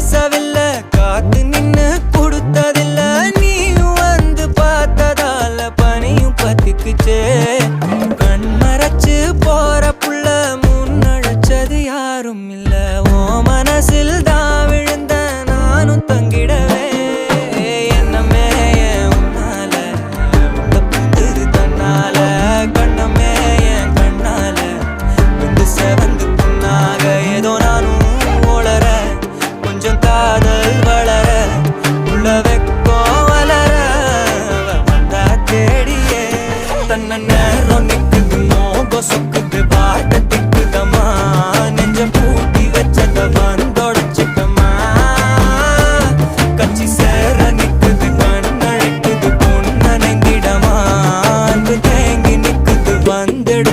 sabes வந்திட